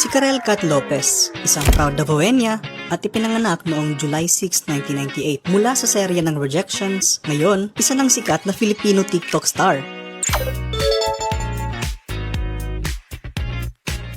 Si Karel Cat Lopez, isang proud Davoenia at ipinanganak noong July 6, 1998 mula sa serya ng Rejections. Ngayon, isa ng sikat na Filipino TikTok star.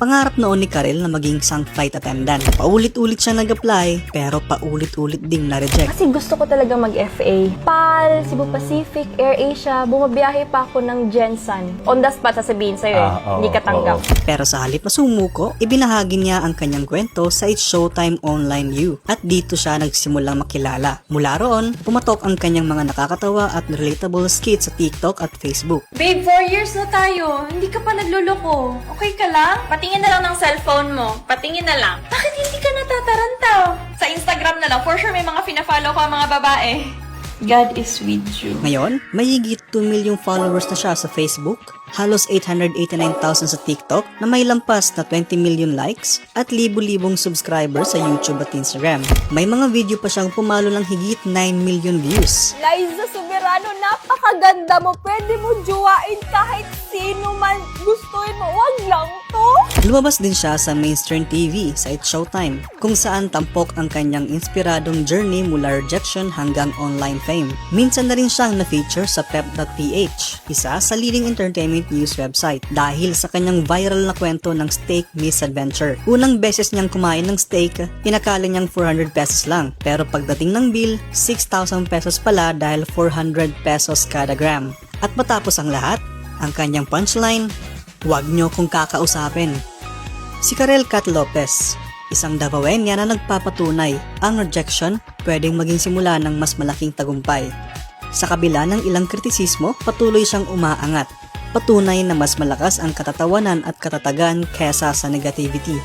Pangarap noon ni Karel na maging isang flight attendant. Paulit-ulit siya nag-apply, pero paulit-ulit ding na-reject. Kasi gusto ko talaga mag-FA. PAL, Cebu Pacific, AirAsia, bumabiyahe pa ako ng Jensen. On the spot, sasabihin sa'yo eh. Ah, oo, Hindi ka tanggap. Pero sa halip na sumuko, ibinahagi niya ang kanyang kwento sa It's Showtime Online U at dito siya nagsimulang makilala. Mula roon, pumatok ang kanyang mga nakakatawa at relatable skits sa TikTok at Facebook. Babe, four years na tayo. Hindi ka pa nagluloko. Okay ka lang? Patingin na lang ng cellphone mo. Patingin na lang. Bakit hindi ka natatarantaw? Sa Instagram na lang. For sure may mga fina-follow ka mga babae. God is with you. Ngayon, may higit 2 milyong followers na siya sa Facebook, halos 889,000 sa TikTok na may lampas na 20 million likes at libu-libong subscribers sa YouTube at Instagram. May mga video pa siyang pumalo ng higit 9 million views. Liza Soberano, napakaganda mo. Pwede mo juwain kahit sino Lumabas din siya sa mainstream TV sa It's Showtime, kung saan tampok ang kanyang inspiradong journey mula rejection hanggang online fame. Minsan na rin siyang na-feature sa pep.ph, isa sa leading entertainment news website, dahil sa kanyang viral na kwento ng steak misadventure. Unang beses niyang kumain ng steak, pinakala niyang 400 pesos lang, pero pagdating ng bill, 6,000 pesos pala dahil 400 pesos kada gram. At matapos ang lahat, ang kanyang punchline, Huwag niyo kong kakausapin. Si Karel Cat Lopez, isang Davaoenya na nagpapatunay ang rejection pwedeng maging simula ng mas malaking tagumpay. Sa kabila ng ilang kritisismo, patuloy siyang umaangat. Patunay na mas malakas ang katatawanan at katatagan kesa sa negativity.